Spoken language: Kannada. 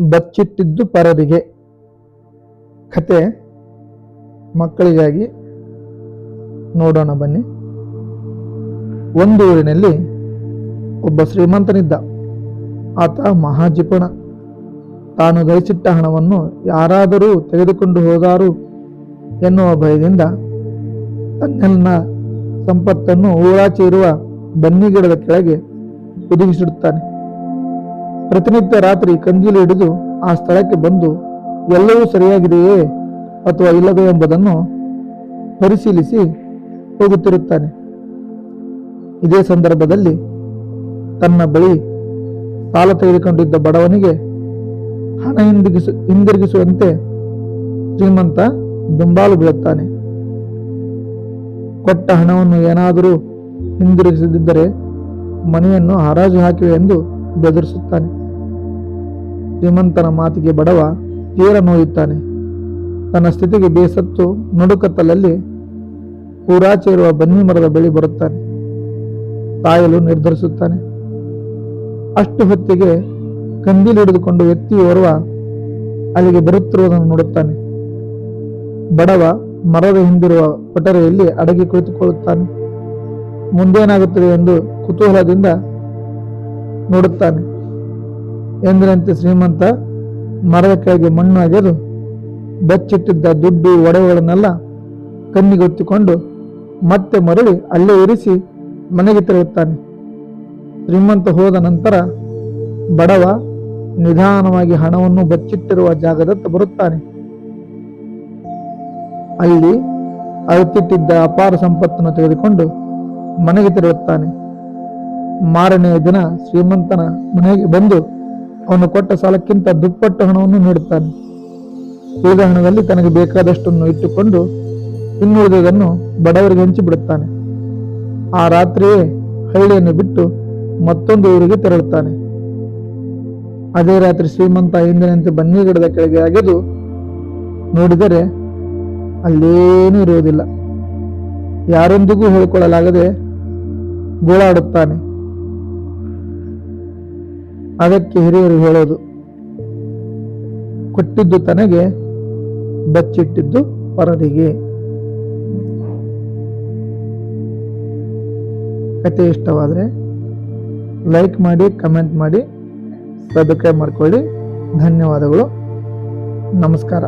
ಬಚ್ಚಿಟ್ಟಿದ್ದು ಪರರಿಗೆ. ಕತೆ ಮಕ್ಕಳಿಗಾಗಿ ನೋಡೋಣ ಬನ್ನಿ. ಒಂದು ಊರಿನಲ್ಲಿ ಒಬ್ಬ ಶ್ರೀಮಂತನಿದ್ದ. ಆತ ಮಹಾಜಿಪಣ. ತಾನು ಗಳಿಸಿಟ್ಟ ಹಣವನ್ನು ಯಾರಾದರೂ ತೆಗೆದುಕೊಂಡು ಹೋದಾರು ಎನ್ನುವ ಭಯದಿಂದ ತನ್ನೆಲ್ಲ ಸಂಪತ್ತನ್ನು ಊರಾಚೆ ಇರುವ ಬನ್ನಿ ಗಿಡದ ಕೆಳಗೆ ಒದಗಿಸಿಡುತ್ತಾನೆ ಪ್ರತಿನಿತ್ಯ ರಾತ್ರಿ ಕಂದೀಲು ಹಿಡಿದು ಆ ಸ್ಥಳಕ್ಕೆ ಬಂದು ಎಲ್ಲವೂ ಸರಿಯಾಗಿದೆಯೇ ಅಥವಾ ಇಲ್ಲವೇ ಎಂಬುದನ್ನು ಪರಿಶೀಲಿಸಿ ಹೋಗುತ್ತಿರುತ್ತಾನೆ. ಇದೇ ಸಂದರ್ಭದಲ್ಲಿ ತನ್ನ ಬಳಿ ಸಾಲ ತೆಗೆದುಕೊಂಡಿದ್ದ ಬಡವನಿಗೆ ಹಣ ಹಿಂದಿರುಗಿಸು ಹಿಂದಿರುಗಿಸುವಂತೆ ಶ್ರೀಮಂತ ದುಂಬಾಲು ಬೀಳುತ್ತಾನೆ. ಕೊಟ್ಟ ಹಣವನ್ನು ಏನಾದರೂ ಹಿಂದಿರುಗಿಸದಿದ್ದರೆ ಮನೆಯನ್ನು ಹರಾಜು ಹಾಕಿವೆ ಎಂದು ಬೆದರಿಸುತ್ತಾನೆ. ಶ್ರೀಮಂತನ ಮಾತಿಗೆ ಬಡವ ತೀರ ನೋಯುತ್ತಾನೆ. ತನ್ನ ಸ್ಥಿತಿಗೆ ಬೇಸತ್ತು ನಡುಕತ್ತಲಲ್ಲಿ ಊರಾಚೆ ಇರುವ ಬನ್ನಿ ಮರದ ಬಳಿ ಬರುತ್ತಾನೆ. ಸಾಯಲು ನಿರ್ಧರಿಸುತ್ತಾನೆ. ಅಷ್ಟು ಹೊತ್ತಿಗೆ ಕಂದೀಲು ಹಿಡಿದುಕೊಂಡು ಓರ್ವ ಅಲ್ಲಿಗೆ ಬರುತ್ತಿರುವುದನ್ನು ನೋಡುತ್ತಾನೆ. ಬಡವ ಮರದ ಹಿಂದಿರುವ ಪಟರೆಯಲ್ಲಿ ಅಡಗಿ ಕುಳಿತುಕೊಳ್ಳುತ್ತಾನೆ. ಮುಂದೇನಾಗುತ್ತದೆ ಎಂದು ಕುತೂಹಲದಿಂದ ನೋಡುತ್ತಾನೆ ಎಂದರಂತೆ ಶ್ರೀಮಂತ ಮರದ ಕೆಳಗೆ ಮಣ್ಣು ಅಗೆದು ಬಚ್ಚಿಟ್ಟಿದ್ದ ದುಡ್ಡು ಒಡವೆಗಳನ್ನೆಲ್ಲ ಕಣ್ಣಿಗೊತ್ತಿಕೊಂಡು ಮತ್ತೆ ಮರಳಿ ಅಲ್ಲೇ ಇರಿಸಿ ಮನೆಗೆ ತೆರಳುತ್ತಾನೆ. ಶ್ರೀಮಂತ ಹೋದ ನಂತರ ಬಡವ ನಿಧಾನವಾಗಿ ಹಣವನ್ನು ಬಚ್ಚಿಟ್ಟಿರುವ ಜಾಗದತ್ತ ಬರುತ್ತಾನೆ. ಅಲ್ಲಿ ಅಳತಿಟ್ಟಿದ್ದ ಅಪಾರ ಸಂಪತ್ತನ್ನು ತೆಗೆದುಕೊಂಡು ಮನೆಗೆ ತೆರಳುತ್ತಾನೆ. ಮಾರನೆಯ ದಿನ ಶ್ರೀಮಂತನ ಮನೆಗೆ ಬಂದು ಅವನು ಕೊಟ್ಟ ಸಾಲಕ್ಕಿಂತ ದುಪ್ಪಟ್ಟು ಹಣವನ್ನು ನೀಡುತ್ತಾನೆ. ಉಳಿದ ಹಣದಲ್ಲಿ ತನಗೆ ಬೇಕಾದಷ್ಟನ್ನು ಇಟ್ಟುಕೊಂಡು ಇನ್ನುಳಿದುದನ್ನು ಬಡವರಿಗೆ ಹಂಚಿಬಿಡುತ್ತಾನೆ. ಆ ರಾತ್ರಿಯೇ ಹಳ್ಳಿಯನ್ನು ಬಿಟ್ಟು ಮತ್ತೊಂದು ಊರಿಗೆ ತೆರಳುತ್ತಾನೆ. ಅದೇ ರಾತ್ರಿ ಶ್ರೀಮಂತ ಹಿಂದಿನಂತೆ ಬನ್ನಿ ಗಿಡದ ಕೆಳಗೆ ಅಗೆದು ನೋಡಿದರೆ ಅಲ್ಲೇನೂ ಇರುವುದಿಲ್ಲ. ಯಾರೊಂದಿಗೂ ಹೇಳಿಕೊಳ್ಳಲಾಗದೆ ಗೋಳಾಡುತ್ತಾನೆ. ಅದಕ್ಕೆ ಹಿರಿಯರು ಹೇಳೋದು, ಕೊಟ್ಟಿದ್ದು ತನಗೆ ಬಚ್ಚಿಟ್ಟಿದ್ದು ಪರರಿಗೆ ಕತೆ ಇಷ್ಟವಾದರೆ ಲೈಕ್ ಮಾಡಿ ಕಮೆಂಟ್ ಮಾಡಿ, ಸಬ್ಸ್ಕ್ರೈಬ್ ಮಾಡ್ಕೊಳ್ಳಿ. ಧನ್ಯವಾದಗಳು. ನಮಸ್ಕಾರ.